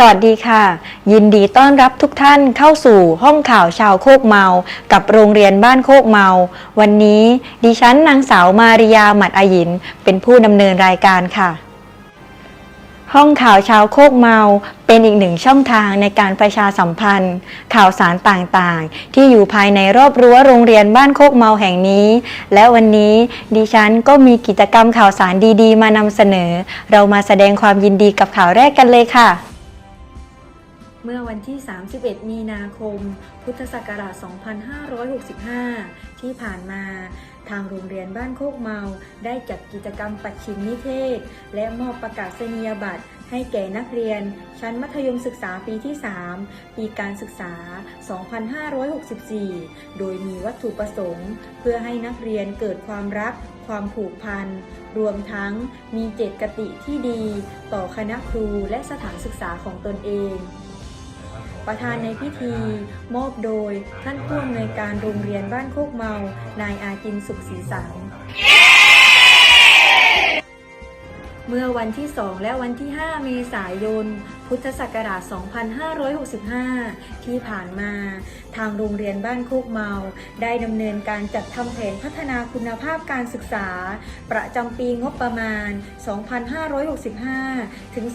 สวัสดีค่ะ ยินดีต้อนรับทุกท่านเข้าสู่ห้องข่าวชาวโคกเมา กับโรงเรียนบ้านโคกเมา วันนี้ดิฉันนางสาวมาริยาหมัดอายิน เป็นผู้ดำเนินรายการค่ะ ห้องข่าวชาวโคกเมา เป็นอีกหนึ่งช่องทางในการประชาสัมพันธ์ ข่าวสารต่างๆ ที่อยู่ภายในรอบรั้วโรงเรียนบ้านโคกเมาแห่งนี้ และวันนี้ดิฉันก็มีกิจกรรมข่าวสารดีๆ มานำเสนอ เรามาแสดงความยินดีกับข่าวแรกกันเลยค่ะ เมื่อวันที่ 31 มีนาคม พุทธศักราช 2565 ที่ผ่านมาทางโรงเรียนบ้านโคกเมา ได้จัดกิจกรรมปัดชิมนิเทศ และมอบประกาศนียบัตร ให้แก่นักเรียน ชั้นมัธยมศึกษาปีที่ 3 ปีการศึกษา 2564 โดยมีวัตถุประสงค์ เพื่อให้นักเรียนเกิดความรัก ความผูกพัน รวมทั้งมีเจตคติที่ดี ต่อคณะครูและสถานศึกษาของตนเอง ประธานในพิธี มอบโดย ท่านผู้อำนวยการโรงเรียนบ้านโคกเมา นายอาจินสุขศรีสังเมื่อวันที่ 2 และวันที่ 5 เมษายน พุทธศักราช 2565 ที่ผ่านมา ทางโรงเรียนบ้านโคกเมา ได้ดำเนินการจัดทำแผนพัฒนาคุณภาพการศึกษา ประจำปีงบประมาณ 2565 ถึง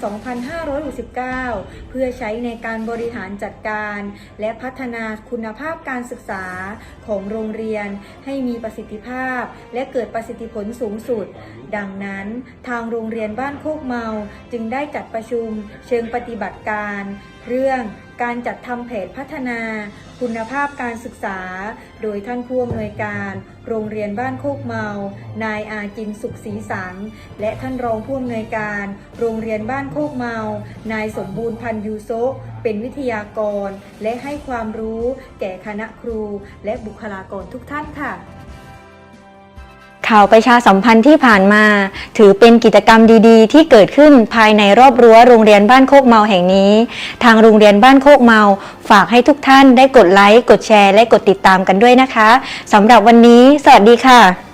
2569 เพื่อใช้ในการบริหารจัดการ และพัฒนาคุณภาพการศึกษาของโรงเรียนให้มีประสิทธิภาพ และเกิดประสิทธิผลสูงสุด ดังนั้น ทางโรงเรียนบ้านโคกเมา จึงได้จัดประชุมเชิงปฏิฏิบัติการ เรื่องการจัดทำแผนพัฒนา คุณภาพการศึกษา โดยท่านผู้อำนวยการ โรงเรียนบ้านโคกเมา นายอาจินสุขศรีสัง และท่านรองผู้อำนวยการ โรงเรียนบ้านโคกเมา นายสมบูรณ์พันยูโซเป็นวิทยากร และให้ความรู้แก่คณะครูและบุคลากรทุกท่านค่ะ ข่าวประชาสัมพันธ์ที่ผ่านมา ถือเป็นกิจกรรมดีๆ ที่เกิดขึ้นภายในรอบรั้วโรงเรียนบ้านโคกเมาแห่งนี้ ทางโรงเรียนบ้านโคกเมา ฝากให้ทุกท่านได้กดไลค์ กดแชร์ และกดติดตามกันด้วยนะคะสำหรับวันนี้ สวัสดีค่ะ